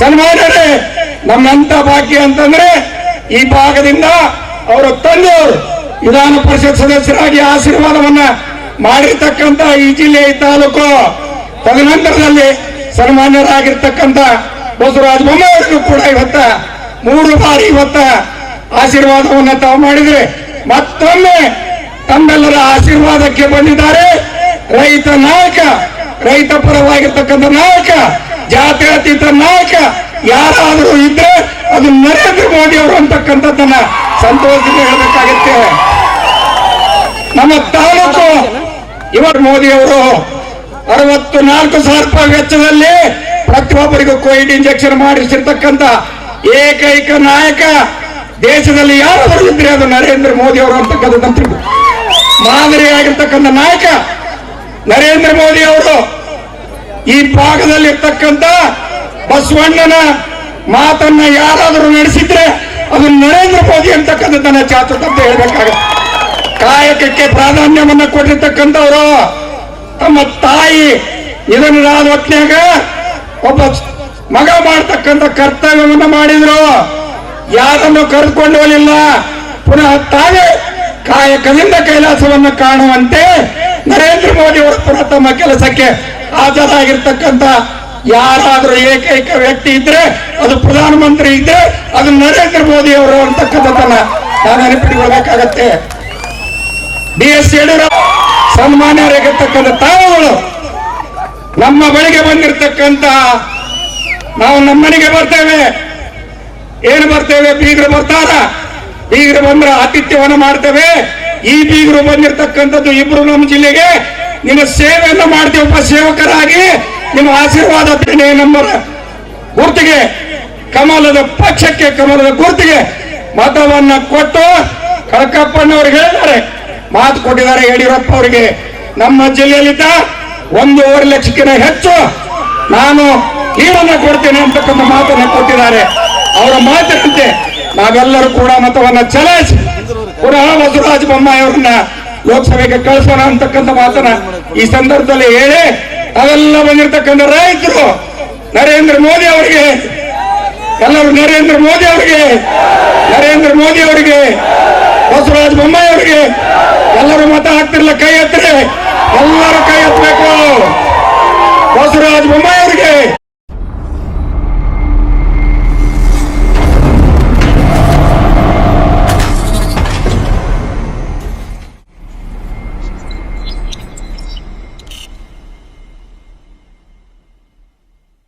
ಸನ್ಮಾನರೇ ನಮ್ಮಂತ ಭಾಗ್ಯ ಅಂತಂದ್ರೆ ಈ ಭಾಗದಿಂದ ಅವರ ತಂದೆಯವರು ವಿಧಾನ ಪರಿಷತ್ ಸದಸ್ಯರಾಗಿ ಆಶೀರ್ವಾದವನ್ನ ಮಾಡಿರ್ತಕ್ಕಂತ ಈ ಜಿಲ್ಲೆ ಈ ತಾಲೂಕು. ತದನಂತರದಲ್ಲಿ ಸನ್ಮಾನ್ಯರಾಗಿರ್ತಕ್ಕಂಥ ಬಸವರಾಜ ಬೊಮ್ಮಾಯಿಯವರು ಕೂಡ ಇವತ್ತ ಮೂರು ಬಾರಿ ಇವತ್ತ ಆಶೀರ್ವಾದವನ್ನ ತಾವು ಮಾಡಿದ್ರೆ ಮತ್ತೊಮ್ಮೆ ತಮ್ಮೆಲ್ಲರ ಆಶೀರ್ವಾದಕ್ಕೆ ಬಂದಿದ್ದಾರೆ. ರೈತ ನಾಯಕ, ರೈತ ಪರವಾಗಿರ್ತಕ್ಕಂಥ ನಾಯಕ ಜಾತ್ಯತೀತ ನಾಯಕ ಯಾರಾದರೂ ಇದ್ರೆ ಅದು ನರೇಂದ್ರ ಮೋದಿ ಅವರು ಅಂತಕ್ಕಂಥದ್ದನ್ನ ಸಂತೋಷದಿಂದ ಹೇಳಬೇಕಾಗತ್ತೆ ನಮ್ಮ ತಾಲೂಕು ಇವತ್ತು ಮೋದಿ ಅವರು ಅರವತ್ತು ನಾಲ್ಕು ಸಾವಿರ ರೂಪಾಯಿ ವೆಚ್ಚದಲ್ಲಿ ಪ್ರತಿಯೊಬ್ಬರಿಗೂ ಕೋವಿಡ್ ಇಂಜೆಕ್ಷನ್ ಮಾಡಿಸಿರ್ತಕ್ಕಂಥ ಏಕೈಕ ನಾಯಕ ದೇಶದಲ್ಲಿ ಯಾರಾದರೂ ಇದ್ರೆ ಅದು ನರೇಂದ್ರ ಮೋದಿ ಅವರು ಅಂತಕ್ಕಂಥದ್ದು. ಮಾದರಿಯಾಗಿರ್ತಕ್ಕಂಥ ನಾಯಕ ನರೇಂದ್ರ ಮೋದಿ ಅವರು ಈ ಭಾಗದಲ್ಲಿ ಇರ್ತಕ್ಕಂಥ ಬಸವಣ್ಣನ ಮಾತನ್ನ ಯಾರಾದರೂ ನಡೆಸಿದ್ರೆ ಅದು ನರೇಂದ್ರ ಮೋದಿ ಅಂತಕ್ಕಂಥದ್ದನ್ನ ಚಾತುರ್ಯ ಅಂತ ಹೇಳಬೇಕಾಗುತ್ತೆ. ಕಾಯಕಕ್ಕೆ ಪ್ರಾಧಾನ್ಯವನ್ನ ಕೊಟ್ಟಿರ್ತಕ್ಕಂಥವ್ರು ತಮ್ಮ ತಾಯಿ ಇದನ್ನಾದ ಹೊತ್ನ್ಯಾಗ ಒಬ್ಬ ಮಗ ಮಾಡ್ತಕ್ಕಂಥ ಕರ್ತವ್ಯವನ್ನು ಮಾಡಿದ್ರು. ಯಾರನ್ನು ಕರೆದುಕೊಂಡು ಹೋಗಲಿಲ್ಲ ಪುನಃ ತಾವೇ ಕಾಯಕದಿಂದ ಕೈಲಾಸವನ್ನು ಕಾಣುವಂತೆ ನರೇಂದ್ರ ಮೋದಿ ಅವರು ಪುನಃ ತಮ್ಮ ಕೆಲಸಕ್ಕೆ ಹಾಜರಾಗಿರ್ತಕ್ಕಂಥ ಯಾರಾದ್ರೂ ಏಕೈಕ ವ್ಯಕ್ತಿ ಇದ್ರೆ, ಅದು ಪ್ರಧಾನಮಂತ್ರಿ ಇದ್ರೆ, ಅದು ನರೇಂದ್ರ ಮೋದಿ ಅವರು ಅಂತಕ್ಕಂಥದ್ದನ್ನ ನಾನು ನೆನಪಿಟ್ಕೊಳ್ಬೇಕಾಗತ್ತೆ. ಬಿ ಎಸ್ ಯಡಿಯೂರಪ್ಪ ಸನ್ಮಾನ್ಯರಾಗಿರ್ತಕ್ಕಂಥ ತಾವುಗಳು ನಮ್ಮ ಬಳಿಗೆ ಬಂದಿರತಕ್ಕಂತ ನಾವು ನಮ್ಮನೆಗೆ ಬರ್ತೇವೆ. ಏನು ಬರ್ತೇವೆ? ಬೀಗರು ಬರ್ತಾರ. ಬೀಗರು ಬಂದ್ರೆ ಆತಿಥ್ಯವನ್ನ ಮಾಡ್ತೇವೆ. ಈ ಬೀಗರು ಬಂದಿರತಕ್ಕಂಥದ್ದು ಇಬ್ರು ನಮ್ಮ ಜಿಲ್ಲೆಗೆ ನಿಮ್ಮ ಸೇವೆಯನ್ನು ಮಾಡ್ತೇವೆ ಒಬ್ಬ ಸೇವಕರಾಗಿ. ನಿಮ್ಮ ಆಶೀರ್ವಾದ ಬೇನೆ ನಮ್ಮ ಗುರ್ತಿಗೆ, ಕಮಲದ ಪಕ್ಷಕ್ಕೆ, ಕಮಲದ ಗುರ್ತಿಗೆ ಮತವನ್ನ ಕೊಟ್ಟು ಕಳಕಪ್ಪನವ್ರಿಗೆ ಹೇಳಿದ್ದಾರೆ. ಮಾತು ಕೊಟ್ಟಿದ್ದಾರೆ ಯಡಿಯೂರಪ್ಪ ಅವರಿಗೆ. ನಮ್ಮ ಜಿಲ್ಲೆಯಲ್ಲಿದ್ದ ಒಂದೂವರೆ ಲಕ್ಷಕ್ಕಿಂತ ಹೆಚ್ಚು ನಾನು ನೀರನ್ನ ಕೊಡ್ತೇನೆ ಅಂತಕ್ಕಂಥ ಮಾತನ್ನು ಕೊಟ್ಟಿದ್ದಾರೆ. ಅವರ ಮಾತಿನಂತೆ ನಾವೆಲ್ಲರೂ ಕೂಡ ಮತವನ್ನ ಚಲಾಯಿಸಿ ಪುನಃ ಬಸವರಾಜ ಬೊಮ್ಮಾಯಿ ಅವರನ್ನ ಲೋಕಸಭೆಗೆ ಕಳಿಸೋಣ ಅಂತಕ್ಕಂಥ ಮಾತನ್ನ ಈ ಸಂದರ್ಭದಲ್ಲಿ ಹೇಳಿ ಅವೆಲ್ಲ ಬಂದಿರತಕ್ಕಂಥ ರೈತರು ನರೇಂದ್ರ ಮೋದಿ ಅವರಿಗೆ, ಎಲ್ಲರೂ ನರೇಂದ್ರ ಮೋದಿ ಅವರಿಗೆ, ನರೇಂದ್ರ ಮೋದಿ ಅವರಿಗೆ, ಬಸವರಾಜ ಬೊಮ್ಮಾಯಿ ಅವರಿಗೆ, ಎಲ್ಲರೂ ಮತ ಹಾಕ್ತಿರ್ಲ ಕೈ ಎತ್ತರೆ, ಎಲ್ಲರೂ ಕೈ ಎತ್ತಬೇಕು. ಬಸವರಾಜ ಬೊಮ್ಮಾಯಿ